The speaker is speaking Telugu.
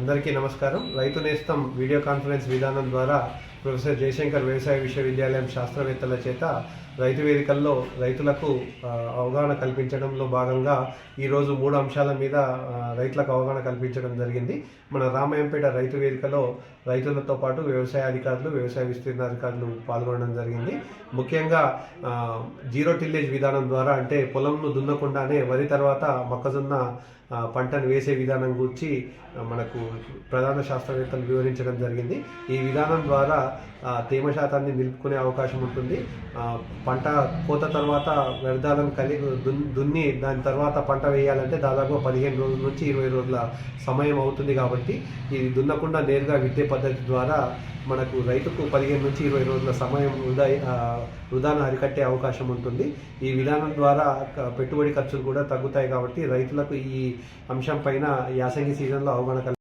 అందరికీ నమస్కారం. రైతు నేస్తం వీడియో కాన్ఫరెన్స్ విధానం ద్వారా ప్రొఫెసర్ జయశంకర్ వ్యవసాయ విశ్వవిద్యాలయం శాస్త్రవేత్తల చేత రైతు వేదికల్లో రైతులకు అవగాహన కల్పించడంలో భాగంగా ఈరోజు మూడు అంశాల మీద రైతులకు అవగాహన కల్పించడం జరిగింది. మన రామాయంపేట రైతు వేదికలో రైతులతో పాటు వ్యవసాయ అధికారులు వ్యవసాయ విస్తీర్ణ అధికారులు పాల్గొనడం జరిగింది. ముఖ్యంగా జీరో టిల్లేజ్ విధానం ద్వారా అంటే పొలంను దున్నకుండానే వరి తర్వాత మొక్కజొన్న పంటను వేసే విధానం గురించి మనకు ప్రధాన శాస్త్రవేత్తలు వివరించడం జరిగింది. ఈ విధానం ద్వారా తేమ శాతాన్ని నిలుపుకునే అవకాశం ఉంటుంది. పంట కోత తర్వాత వ్యర్థాలను కలిగి దున్- దున్ని దాని తర్వాత పంట వేయాలంటే దాదాపు పదిహేను రోజుల నుంచి ఇరవై రోజుల సమయం అవుతుంది కాబట్టి ఇది దున్నకుండా నేరుగా విద్య పద్ధతి ద్వారా మనకు రైతుకు పదిహేను నుంచి ఇరవై రోజుల సమయం వృధా వృధాను అరికట్టే అవకాశం ఉంటుంది. ఈ విధానం ద్వారా పెట్టుబడి ఖర్చులు కూడా తగ్గుతాయి కాబట్టి రైతులకు ఈ అంశం పైన యాసంగి సీజన్లో అవగాహన కలిగి